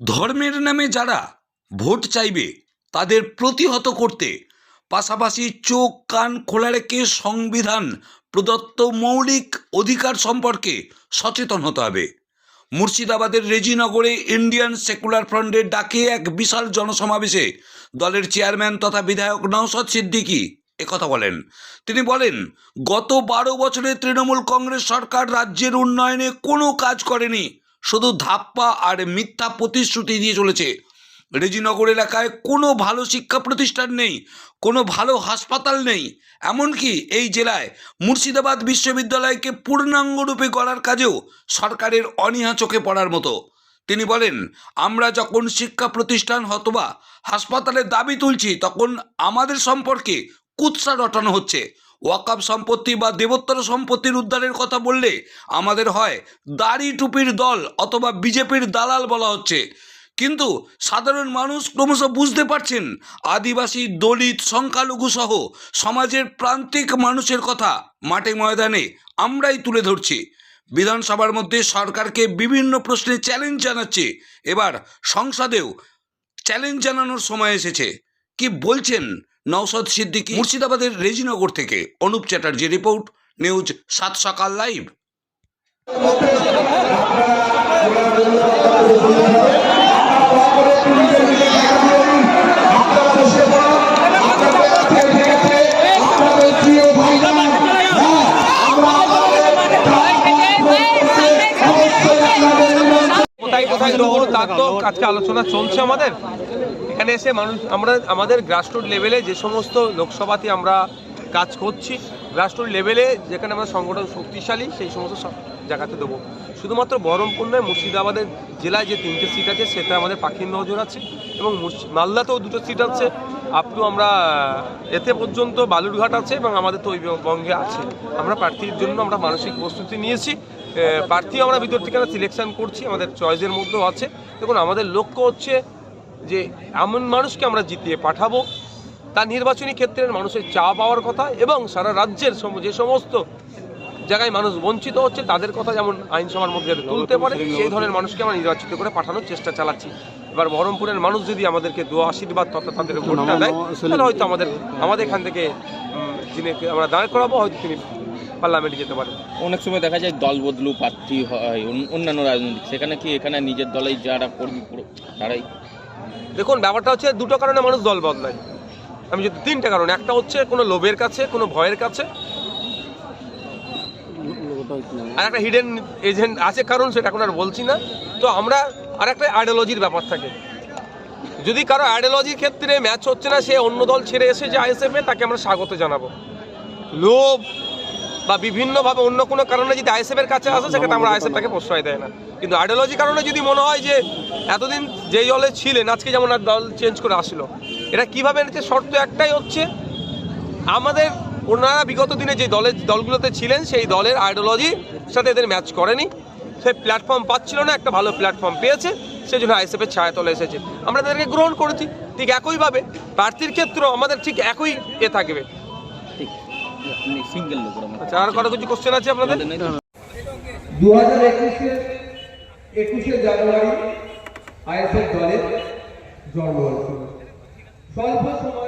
ধর্মের নামে যারা ভোট চাইবে, তাদের প্রতিহত করতে পাশাপাশি চোখ, কান খোলা রেখে সংবিধান, প্রদত্ত মৌলিক অধিকার সম্পর্কে সচেতন হতে হবে। মুর্শিদাবাদের রেজিনগরে ইন্ডিয়ান সেকুলার ফ্রন্টের ডাকে এক বিশাল জনসমাবেশে দলের চেয়ারম্যান তথা বিধায়ক নওশাদ সিদ্দিকী একথা বলেন। তিনি বলেন, গত বারো বছরে তৃণমূল কংগ্রেস সরকার রাজ্যের উন্নয়নে কোনো কাজ করেনি শুধু ধাপ্পা আর মিথ্যা প্রতিশ্রুতি দিয়ে চলেছে। রেজিনগর এলাকায় কোনো ভালো শিক্ষা প্রতিষ্ঠান নেই, কোনো ভালো হাসপাতাল নেই। এমনকি এই জেলায় মুর্শিদাবাদ বিশ্ববিদ্যালয়কে পূর্ণাঙ্গরূপে গড়ার কাজেও সরকারের অনীহা চোখে পড়ার মতো। তিনি বলেন, আমরা যখন শিক্ষা প্রতিষ্ঠান অথবা হাসপাতালের দাবি তুলছি, তখন আমাদের সম্পর্কে কুৎসা রটানো হচ্ছে। ওয়াকাব সম্পত্তি বা দেবোত্তর সম্পত্তির উদ্ধারের কথা বললে আমাদের হয় দাড়ি টুপির দল অথবা বিজেপির দালাল বলা হচ্ছে। কিন্তু সাধারণ মানুষ ক্রমশ বুঝতে পারছেন আদিবাসী, দলিত, সংখ্যালঘু সহ সমাজের প্রান্তিক মানুষের কথা মাঠে ময়দানে আমরাই তুলে ধরছি। বিধানসভার মধ্যে সরকারকে বিভিন্ন প্রশ্নে চ্যালেঞ্জ জানাচ্ছে। এবার সংসদেও চ্যালেঞ্জ জানানোর সময় এসেছে। কি বলছেন নওশাদ সিদ্দিকী মুর্শিদাবাদের রেজিনগর থেকে অনুপ চ্যাটার্জি রিপোর্ট নিউজ সাত সকাল লাইভ। কোথায় তার তো আজকে আলোচনা চলছে আমাদের। এখানে এসে মানুষ আমরা আমাদের গ্রাসরুট লেভেলে যে সমস্ত লোকসভাতে আমরা কাজ করছি গ্রাসরুট লেভেলে যেখানে আমরা সংগঠন শক্তিশালী সেই সমস্ত জায়গাতে দেবো। শুধুমাত্র বহরমপুর নয় মুর্শিদাবাদের জেলায় যে তিনটে সিট আছে সেটা আমাদের পাখির নজর আছে এবং মালদাতেও দুটো সিট আছে। আপ টু আমরা এতে পর্যন্ত বালুরঘাট আছে এবং আমাদের তো বঙ্গে আছে। আমরা প্রার্থীর জন্য আমরা মানসিক প্রস্তুতি নিয়েছি। প্রার্থী আমরা ভিতর থেকে সিলেকশন করছি, আমাদের চয়েসের মধ্যেও আছে। দেখুন, আমাদের লক্ষ্য হচ্ছে যে এমন মানুষকে আমরা জিতিয়ে পাঠাবো। তার নির্বাচনী ক্ষেত্রের মানুষের চা পাওয়ার কথা এবং সারা রাজ্যের যে সমস্ত জায়গায় মানুষ বঞ্চিত হচ্ছে, তাদের কথা যেমন আইনসভার মধ্যে তুলতে পারে, সেই ধরনের মানুষকে আমরা নির্বাচিত করে পাঠানোর চেষ্টা চালাচ্ছি। এবার বহরমপুরের মানুষ যদি আমাদেরকে দু আশীর্বাদ তথা তাদের ভোটটা দেয় তাহলে হয়তো আমাদের আমাদের এখান থেকে যিনি আমরা দাঁড় করাবো হয়তো তিনি পার্লামেন্টে যেতে পারেন। অনেক সময় দেখা যায় দল বদলু প্রার্থী হয় অন্যান্য রাজনৈতিক। সেখানে কি এখানে নিজের দলেই যারা কর্মী পুরো তারাই? দেখুন ব্যাপারটা হচ্ছে দুটো কারণে মানুষ দল বদলায়। আমি যদি তিনটা কারণ। একটা হচ্ছে কোনো লোভের কাছে কোনো ভয়ের কাছে। আর একটা হিডেন এজেন্ট আছে কারণ সেটা এখন আর বলছি না। তো আমরা আর একটা আইডিওলজির ব্যাপার থাকে। যদি কারও আইডিওলজির ক্ষেত্রে ম্যাচ হচ্ছে না, সে অন্য দল ছেড়ে এসে যে আইএসএফ এ, তাকে আমরা স্বাগত জানাব। লোভ বা বিভিন্নভাবে অন্য কোনো কারণে যদি আইএসএফ এর কাছে আসে, সেক্ষেত্রে আমরা আইএসএফ তাকে প্রশ্রয় দেয় না। কিন্তু আইডিওলজি কারণে যদি মনে হয় যে, এতদিন যেই দলে ছিলেন, আজকে যেমন আর দল চেঞ্জ করে আসলো এটা কীভাবে এনেছে? শর্ত একটাই হচ্ছে, আমাদের ওনারা বিগত দিনে যে দলের দলগুলোতে ছিলেন, সেই দলের আইডিওলজির সাথে এদের ম্যাচ করেনি। সে প্ল্যাটফর্ম পাচ্ছিল না একটা ভালো প্ল্যাটফর্ম পেয়েছে সেই জন্য আইএসএফের ছায়া তলে এসেছে। আমরা তাদেরকে গ্রহণ করেছি ঠিক একইভাবে প্রার্থীর ক্ষেত্রেও আমাদের ঠিক একই এ থাকবে। ঠিক। সিঙ্গেল লোক আচ্ছা আর কারও কিছু কোশ্চেন আছে আপনাদের? নেই দু হাজার একুশে একুশে জানুয়ারি আইএসএফ দলের জন্ম হয়েছিল স্বল্প সময়ে